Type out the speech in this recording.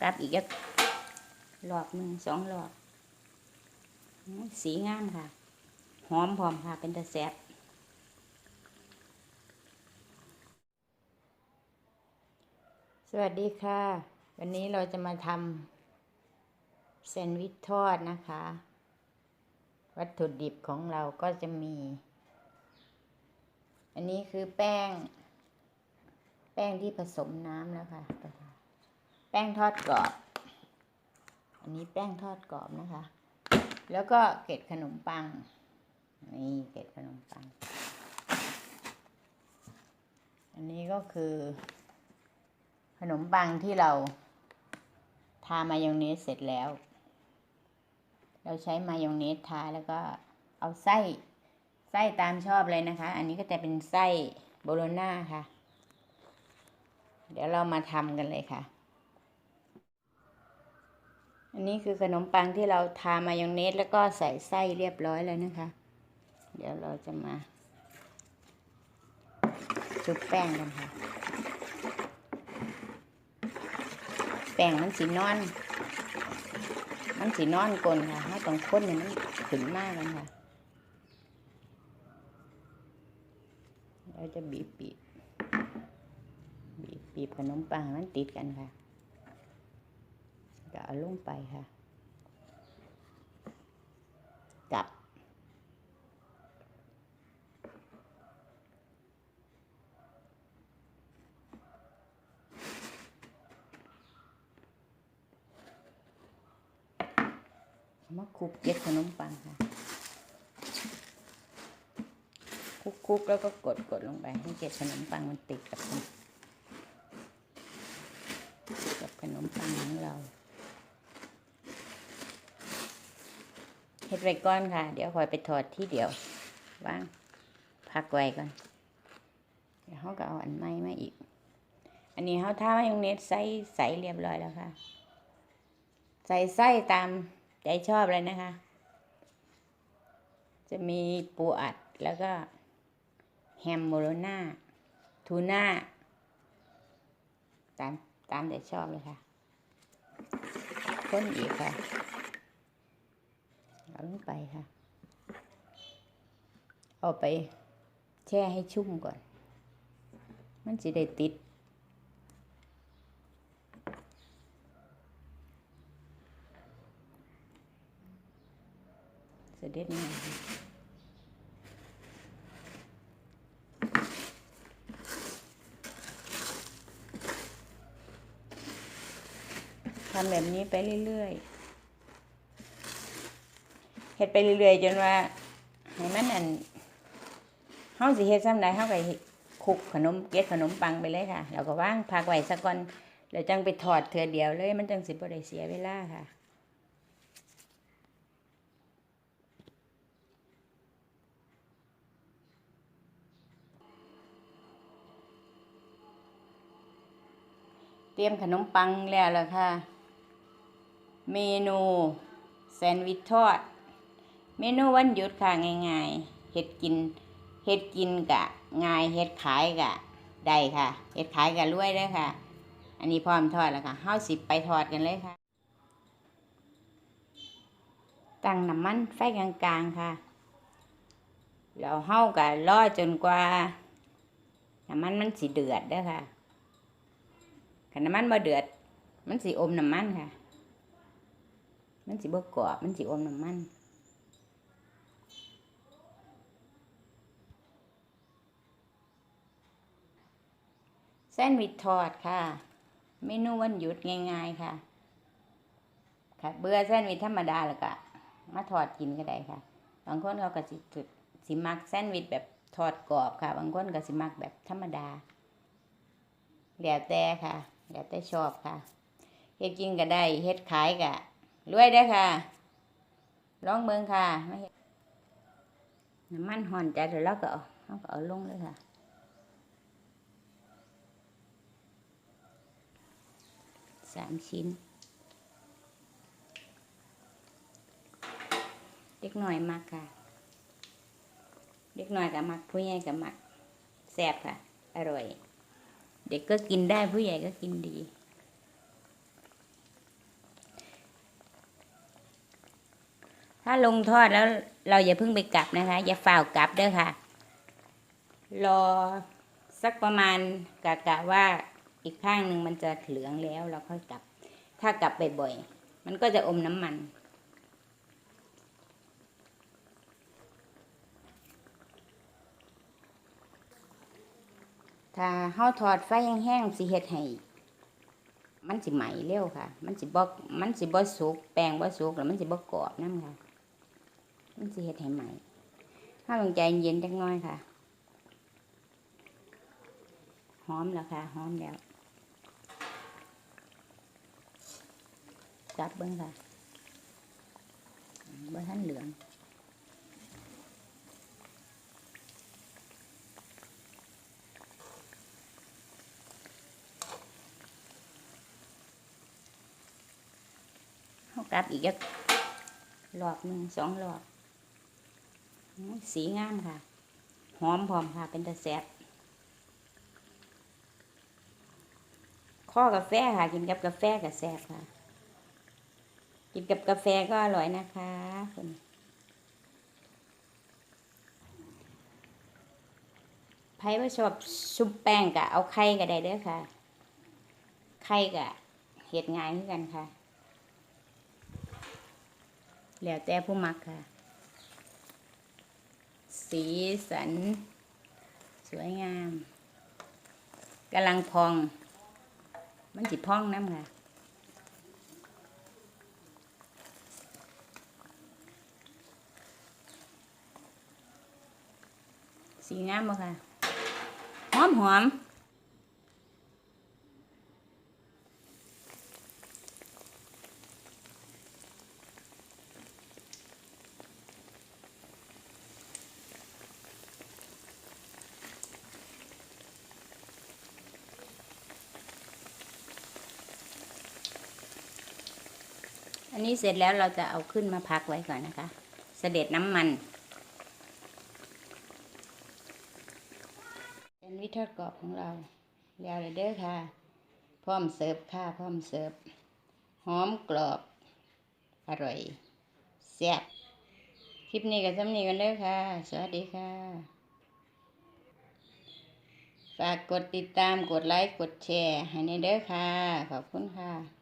กลับอีกจักรอบหนึ่งสองรอบอื้อสีงามค่ะ หอมพร้อมค่ะ เป็นตะแซบสวัสดีค่ะ วันนี้เราจะมาทำแซนด์วิชทอดนะคะ วัตถุดิบของเราก็จะมี อันนี้คือแป้ง แป้งที่ผสมน้ำแล้วค่ะ แป้งทอดกรอบ อันนี้แป้งทอดกรอบนะคะ แล้วก็เกล็ดขนมปัง นี่เกล็ดขนมปัง อันนี้ก็คือ ขนมปังที่เราทามายองเนสเสร็จแล้ว เราใช้มายองเนสทาแล้วก็เอาไส้ไส้ตามชอบเลยนะคะ อันนี้ก็จะเป็นไส้โบโลน่าค่ะ เดี๋ยวเรามาทำกันเลยค่ะ อันนี้คือขนมปังที่เราทามายองเนสแล้วก็ใส่ไส้เรียบร้อยแล้วนะคะ เดี๋ยวเราจะมาชุบแป้งกันค่ะ แป้งมันสีนอน มันสีนอนกลนค่ะถ้าต้องค้นเนี่ยมันขึ้นมากเลยค่ะ เราจะบีบบีบบีบบีบขนมปังมันติดกันค่ะ เอาลงไปค่ะ จับ มาคลุกเก็ดขนมปังค่ะคลุกคุกแล้วก็กดกดลงไปให้เกล็ดขนมปังมันติดกับกับขนมปังของเรา เฮ็ดไว้ก่อนค่ะ เดี๋ยวคอยไปถอดที่เดียวว่างพักไว้ก่อนเดี๋ยวเขาก็เอาอันใหม่มาอีก อันนี้เขาท้ามายองเนสใส่ใส่เรียบร้อยแล้วค่ะ ใส่ไส้ตามใจชอบเลยนะคะ จะมีปูอัดแล้วก็แฮมโบโลน่าทูน่าตามตามใจชอบเลยค่ะข้นอีกค่ะ เอาลงไปค่ะ เอาไปแช่ให้ชุ่มก่อน มันจะได้ติด เสด็จแม่ค่ะทำแบบนี้ไปเรื่อย ๆ เฮ็ดไปเรื่อยๆจนว่าให้มันอันเฮาสิเฮ็ดซ้ำใดเฮาก็คลุกขนมเก็ดขนมปังไปเลยค่ะแล้วก็วางพักไว้สักก่อนแล้วจังไปถอดเทื่อเดียวเลย มันจังสิบ่ได้เสียเวลาค่ะเตรียมขนมปังแล้วล่ะค่ะ เมนู แซนด์วิชทอด เมนูวันหยุดค่ะง่ายๆเฮ็ดกินเฮ็ดกินกะง่ายเฮ็ดขายกะได้ค่ะเฮ็ดขายกะรวยเด้ค่ะ อันนี้พร้อมทอดแล้วค่ะเฮาสิบไปทอดกันเลยค่ะ ตั้งน้ำมันไฟกลางๆค่ะแล้วเฮากะรอจนกว่าน้ำมันมันสิเดือดเด้ค่ะขันน้ำมันบ่เดือด มันสิอมน้ำมันค่ะ มันสิบ่กรอบมันสิอมน้ำมัน แซนด์วิชทอดค่ะ เมนูวันหยุดง่ายๆค่ะ ค่ะ เบื่อแซนด์วิชธรรมดาแล้วก็มาทอดกินก็ได้ค่ะ บางคนเขาก็สิจุดสิมักแซนด์วิชแบบทอดกรอบค่ะ บางคนก็สิมักแบบธรรมดาแล้วแต่ค่ะแล้วแต่ชอบค่ะเฮ็ดกินก็ได้เฮ็ดขายก็รวยได้ค่ะลองเบิ่งค่ะน้ำมันห่อนจัดแล้วเราก็เอาเราก็เอาลงเลยค่ะ สชิ้น เล็กหน่อยมากค่ะ เล็กหน่อยกับมักผู้ใหญ่กับมักแซ่บค่ะ อร่อย เด็กก็กินได้ผู้ใหญ่ก็กินดีถ้าลงทอดแล้วเราอย่าเพิ่งไปกลับนะคะ อย่าฝ่าวกลับด้วยค่ะ รอสักประมาณกะกะว่า อีกข้างหนึ่งมันจะเหลืองแล้วเราค่อยกลับ ถ้ากลับบ่อยๆมันก็จะอมน้ำมัน ถ้าเฮาทอดไฟแห้งๆสิเฮ็ดให้มันสิไหมเร็วค่ะ มันสิบ่มันสิบ่สุก แป้งบ่สุกแล้วมันสิบ่กรอบนำค่ะ มันสิเฮ็ดให้ไหมถ้าลงใจเย็นจักน้อยค่ะ หอมแล้วค่ะ หอมแล้ว จับเบิ่งค่ะบ่ทันเหลืองเขากลับอีกจักรอบหนึ่งสองรอบอื้อสีงามค่ะ หอมพอมค่ะ เป็นตะแซ่บข้อกาแฟค่ะ กินกับกาแฟกับแซ่บค่ะ กินกับกาแฟก็อร่อยนะคะคุณไผ่ว่าชอบชุบแป้งกะเอาไข่ก็ได้เด้อค่ะ ไข่กะเห็ดง่ายคือนกันค่ะ แล้วแต่ผู้มักค่ะ สีสัน สวยงามกำลังพอง มันสิพองน้ำค่ะ สีงามบ่ค่ะ หอมหอมอันนี้เสร็จแล้วเราจะเอาขึ้นมาพักไว้ก่อนนะคะ เสด็จน้ำมัน เป็ นวิทอดกรอบของเรา แล้วเลยเด้อค่ะ พร้อมเสิร์ฟค่ะ พร้อมเสิร์ฟ หอมกรอบ อร่อยแซ่บคลิปนี้กับซ้ำนี้กันเด้อค่ะ สวัสดีค่ะ ฝากกดติดตาม กดไลค์ กดแชร์ ให้ในเด้อค่ะ ขอบคุณค่ะ